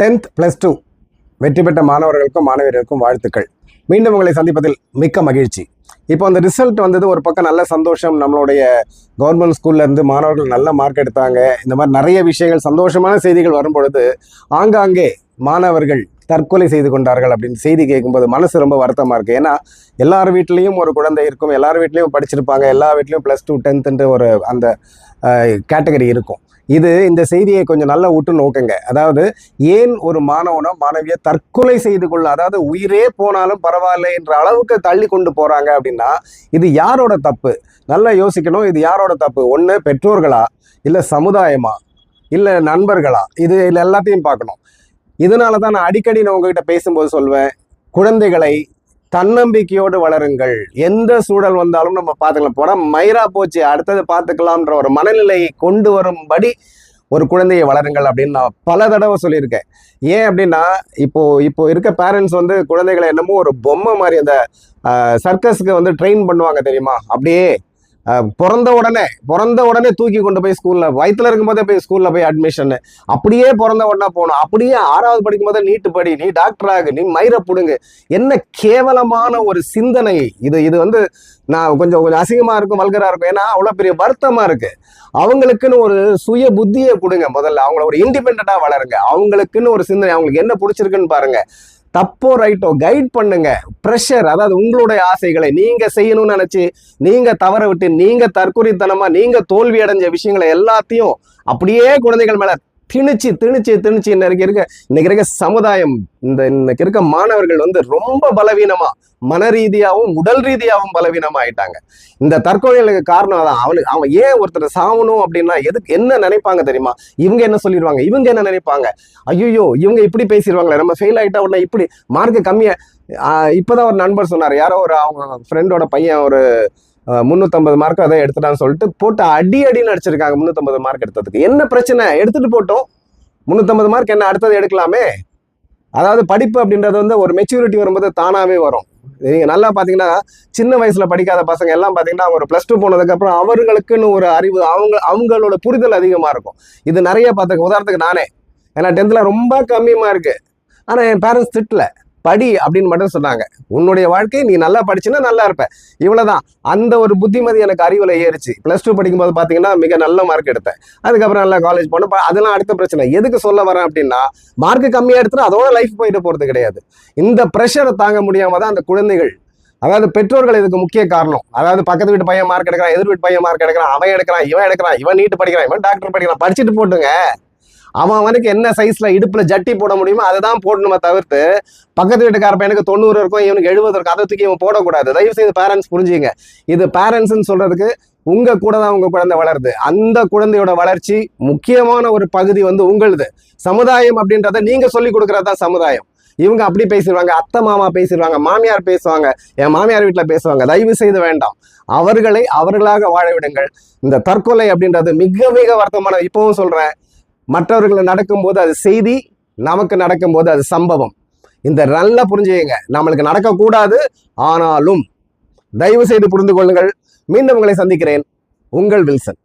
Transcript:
Tenth plus two வெற்றி பெற்ற மாணவர்களுக்கும் மாணவியர்களுக்கும் வாழ்த்துக்கள். மீண்டும் உங்களை சந்திப்பதில் மிக்க மகிழ்ச்சி. இப்போ அந்த ரிசல்ட் வந்தது ஒரு பக்கம் நல்ல சந்தோஷம் நம்மளுடைய கவர்மெண்ட் ஸ்கூல்லேருந்து மாணவர்கள் நல்ல மார்க் எடுத்தாங்க. இந்த மாதிரி நிறைய விஷயங்கள் சந்தோஷமான செய்திகள் வரும் பொழுது ஆங்காங்கே மாணவர்கள் தற்கொலை செய்து கொண்டார்கள் அப்படின்னு செய்தி கேட்கும்போது மனசு ரொம்ப வருத்தமாக இருக்குது ஏன்னா எல்லார் வீட்லேயும் ஒரு குழந்தை இருக்கும். எல்லார் வீட்லேயும் படிச்சிருப்பாங்க. எல்லா வீட்லேயும் ப்ளஸ் டூ டென்த்துன்ட்டு ஒரு அந்த கேட்டகரி இருக்கும். இது இந்த செய்தியை கொஞ்சம் நல்லா விட்டு நோக்குங்க. அதாவது ஏன் ஒரு மாணவனோ மாணவியை தற்கொலை செய்து கொள்ள அதாவது உயிரே போனாலும் பரவாயில்ல என்ற அளவுக்கு தள்ளி கொண்டு போகிறாங்க அப்படின்னா இது யாரோட தப்பு? நல்லா யோசிக்கணும். இது யாரோட தப்பு? ஒன்று பெற்றோர்களா? இல்லை சமுதாயமா? இல்லை நண்பர்களா? இது இல்லை எல்லாத்தையும் பார்க்கணும். இதனால தான் நான் அடிக்கடி நான் உங்ககிட்ட பேசும்போது சொல்வேன் குழந்தைகளை தன்னம்பிக்கையோடு வளருங்கள். எந்த சூழல் வந்தாலும் நம்ம பார்த்துக்கலாம். போனால் மயிரா போச்சு அடுத்தது பார்த்துக்கலாம்ன்ற ஒரு மனநிலையை கொண்டு வரும்படி ஒரு குழந்தையை வளருங்கள் அப்படின்னு நான் பல தடவை சொல்லியிருக்கேன். ஏன் அப்படின்னா இப்போ இப்போ இருக்க பேரண்ட்ஸ் வந்து குழந்தைகளை என்னமோ ஒரு பொம்மை மாதிரி அந்த சர்க்கஸ்க்கு வந்து ட்ரெயின் பண்ணுவாங்க தெரியுமா? அப்படியே பிறந்த உடனே பிறந்த உடனே தூக்கி கொண்டு போய் ஸ்கூல்ல வயிற்றுல இருக்கும்போதே போய் ஸ்கூல்ல போய் அட்மிஷன் அப்படியே பிறந்த உடனே போகணும். அப்படியே ஆறாவது படிக்கும் போதே நீட்டு படி நீ டாக்டர் ஆகு நீ மயிரை புடுங்கு. என்ன கேவலமான ஒரு சிந்தனை இது. இது வந்து நான் கொஞ்சம் கொஞ்சம் அசிங்கமா இருக்கும் வல்கராக இருக்கும். ஏன்னா அவ்வளவு பெரிய வருத்தமா இருக்கு. அவங்களுக்குன்னு ஒரு சுய புத்தியை கொடுங்க முதல்ல. அவங்கள ஒரு இண்டிபெண்டா வளருங்க. அவங்களுக்குன்னு ஒரு சிந்தனை. அவங்களுக்கு என்ன பிடிச்சிருக்குன்னு பாருங்க. தப்போ ரைட்டோ கைட் பண்ணுங்க. ப்ரெஷர் அதாவது உங்களுடைய ஆசைகளை நீங்க செய்யணும்னு நினைச்சு நீங்க தவற விட்டு நீங்க தற்கொலைத்தனமா நீங்க தோல்வி அடைஞ்ச விஷயங்களை எல்லாத்தையும் அப்படியே குழந்தைகள் மேல திணிச்சு திணிச்சு திணிச்சு இன்னைக்கு இருக்க இன்னைக்கு இருக்க சமுதாயம் இந்த இன்னைக்கு இருக்க மாணவர்கள் வந்து ரொம்ப பலவீனமா மன ரீதியாகவும் உடல் ரீதியாகவும் பலவீனமா ஆயிட்டாங்க. இந்த தற்கொலைகளுக்கு காரணம் தான் அவனுக்கு அவன் ஏன் ஒருத்தர் சாவணும் அப்படின்னா எதுக்கு என்ன நினைப்பாங்க தெரியுமா? இவங்க என்ன சொல்லிடுவாங்க? இவங்க என்ன நினைப்பாங்க? ஐயோ இவங்க இப்படி பேசிடுவாங்களே நம்ம ஃபெயில் ஆயிட்டா உடனே இப்படி மார்க்கு கம்மியா இப்போதான் ஒரு நண்பர் சொன்னார். யாரோ ஒரு அவங்க ஃப்ரெண்டோட பையன் ஒரு முந்நூற்றம்பது மார்க் அதை எடுத்துட்டான்னு சொல்லிட்டு போட்டு அடி அடின்னு அடிச்சிருக்காங்க முந்நூற்றம்பது மார்க் எடுத்ததுக்கு. என்ன பிரச்சனை? எடுத்துட்டு போட்டோம். முந்நூற்றம்பது மார்க் என்ன அடுத்தது எடுக்கலாமே? அதாவது படிப்பு அப்படின்றது வந்து ஒரு மெச்சூரிட்டி வரும்போது தானாகவே வரும். நீங்கள் நல்லா பார்த்தீங்கன்னா சின்ன வயசில் படிக்காத பசங்க எல்லாம் பார்த்தீங்கன்னா ஒரு ப்ளஸ் டூ போனதுக்கப்புறம் அவர்களுக்குன்னு ஒரு அறிவு அவங்க அவங்களோட புரிதல் அதிகமாக இருக்கும். இது நிறைய பார்த்துக்க உதாரணத்துக்கு நானே. ஏன்னா டென்த்தில் ரொம்ப கம்மியமாக இருக்குது ஆனால் என் பேரண்ட்ஸ் திட்டல. படி அப்படின்னு மட்டும் சொன்னாங்க. உன்னுடைய வாழ்க்கை நீ நல்லா படிச்சுன்னா நல்லா இருப்ப. இவ்வளவுதான். அந்த ஒரு புத்திமதி எனக்கு அறிவுல ஏறிச்சு. பிளஸ் டூ படிக்கும்போது பாத்தீங்கன்னா மிக நல்ல மார்க் எடுத்தேன். அதுக்கப்புறம் நல்லா காலேஜ் போனேன். அதெல்லாம் அடுத்த பிரச்சனை. எதுக்கு சொல்ல வரேன் அப்படின்னா மார்க் கம்மியா எடுத்துனா அதோட லைஃப் போயிட்டு போறது கிடையாது. இந்த ப்ரெஷரை தாங்க முடியாம தான் அந்த குழந்தைகள் அதாவது பெற்றோர்கள் இதுக்கு முக்கிய காரணம். அதாவது பக்கத்து வீட்டு பையன் மார்க் எடுக்கிறான் எதிர் வீட்டு பையன் மார்க் எடுக்கிறான் அவன் எடுக்கிறான் இவன் எடுக்கிறான் இவன் நீட்டு படிக்கிறான் இவன் டாக்டர் படிக்கிறான். படிச்சுட்டு போட்டுங்க. அவன் அவனுக்கு என்ன சைஸ்ல இடுப்புல ஜட்டி போட முடியுமோ அதை தான் போடணுமே தவிர்த்து பக்கத்து வீட்டுக்கார பையனுக்கு தொண்ணூறு இருக்கும் இவனுக்கு எழுபது இருக்கும் அதை தூக்கி இவன் போடக்கூடாது. தயவு செய்து பேரண்ட்ஸ் புரிஞ்சுங்க. இது பேரண்ட்ஸ்னு சொல்றதுக்கு உங்க கூட தான் உங்க குழந்தை வளருது. அந்த குழந்தையோட வளர்ச்சி முக்கியமான ஒரு பகுதி வந்து உங்களுது. சமுதாயம் அப்படின்றத நீங்க சொல்லி கொடுக்கறது தான் சமுதாயம். இவங்க அப்படி பேசிடுவாங்க அத்தை மாமா பேசிடுவாங்க மாமியார் பேசுவாங்க என் மாமியார் வீட்டில் பேசுவாங்க. தயவு செய்து வேண்டாம். அவர்களை அவர்களாக வாழ விடுங்கள். இந்த தற்கொலை அப்படின்றது மிக மிக வருத்தமான இப்பவும் சொல்றேன் மற்றவர்களை நடக்கும்போது அது செய்தி நமக்கு நடக்கும்போது அது சம்பவம். இந்த நல்லா புரிஞ்சுங்க நம்மளுக்கு நடக்கக்கூடாது ஆனாலும் தயவு செய்து புரிந்து கொள்ளுங்கள். மீண்டும் உங்களை சந்திக்கிறேன். உங்கள் வில்சன்.